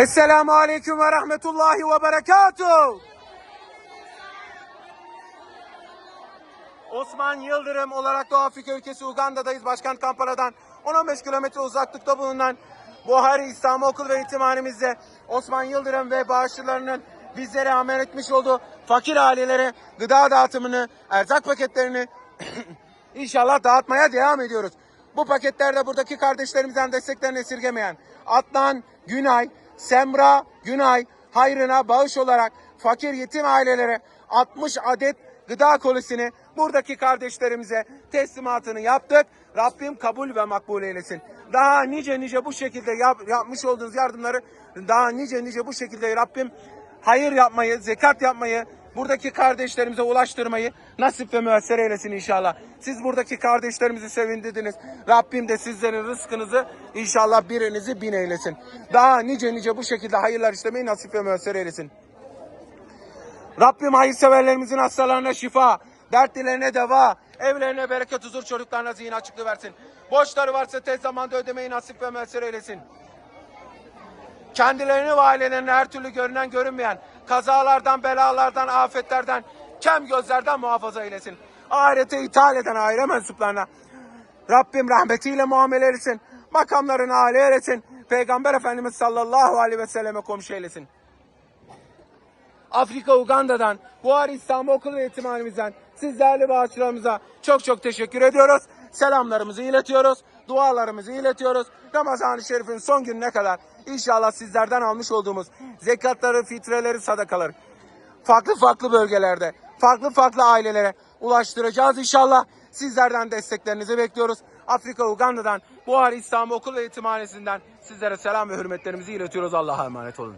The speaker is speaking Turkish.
Esselamu Aleyküm ve Rahmetullahi ve Berekatuhu. Osman Yıldırım olarak Doğu Afrika ülkesi Uganda'dayız. Başkent Kampala'dan 10-15 kilometre uzaklıkta bulunan Buhari İslam Okul ve Eğitimhanemizde Osman Yıldırım ve bağışçılarının bizlere emanet etmiş olduğu fakir ailelere gıda dağıtımını, erzak paketlerini inşallah dağıtmaya devam ediyoruz. Bu paketlerde buradaki kardeşlerimizden desteklerini esirgemeyen Adnan Günay, Semra Günay hayrına bağış olarak fakir yetim ailelere 60 adet gıda kolisini buradaki kardeşlerimize teslimatını yaptık. Rabbim kabul ve makbul eylesin. Daha nice nice bu şekilde yap- yapmış olduğunuz yardımları daha nice nice bu şekilde Rabbim hayır yapmayı, zekat yapmayı, buradaki kardeşlerimize ulaştırmayı nasip ve müessir eylesin inşallah. Siz buradaki kardeşlerimizi sevindirdiniz. Rabbim de sizlerin rızkınızı inşallah birinizi bin eylesin. Daha nice nice bu şekilde hayırlar işlemeyi nasip ve müessir eylesin. Rabbim hayırseverlerimizin hastalarına şifa, dertlilerine deva, evlerine bereket, huzur, çocuklarına zihin açıklığı versin. Borçları varsa tez zamanda ödemeyi nasip ve müessir eylesin. Kendilerini ve ailelerini her türlü görünen görünmeyen kazalardan, belalardan, afetlerden, kem gözlerden muhafaza eylesin. Ahirete ithal eden aile mensuplarına Rabbim rahmetiyle muamele eylesin. Makamlarını âli eylesin. Peygamber Efendimiz sallallahu aleyhi ve selleme komşu eylesin. Afrika Uganda'dan, Buhari İstanbul Okulu ve Eğitimhanemizden siz bağışçılarımıza çok çok teşekkür ediyoruz. Selamlarımızı iletiyoruz, dualarımızı iletiyoruz. Ramazan-ı Şerif'in son gününe kadar inşallah sizlerden almış olduğumuz zekatları, fitreleri, sadakaları farklı farklı bölgelerde, farklı farklı ailelere ulaştıracağız inşallah. Sizlerden desteklerinizi bekliyoruz. Afrika Uganda'dan, Buhari İstanbul Okulu ve Eğitimhanesi'nden sizlere selam ve hürmetlerimizi iletiyoruz. Allah'a emanet olun.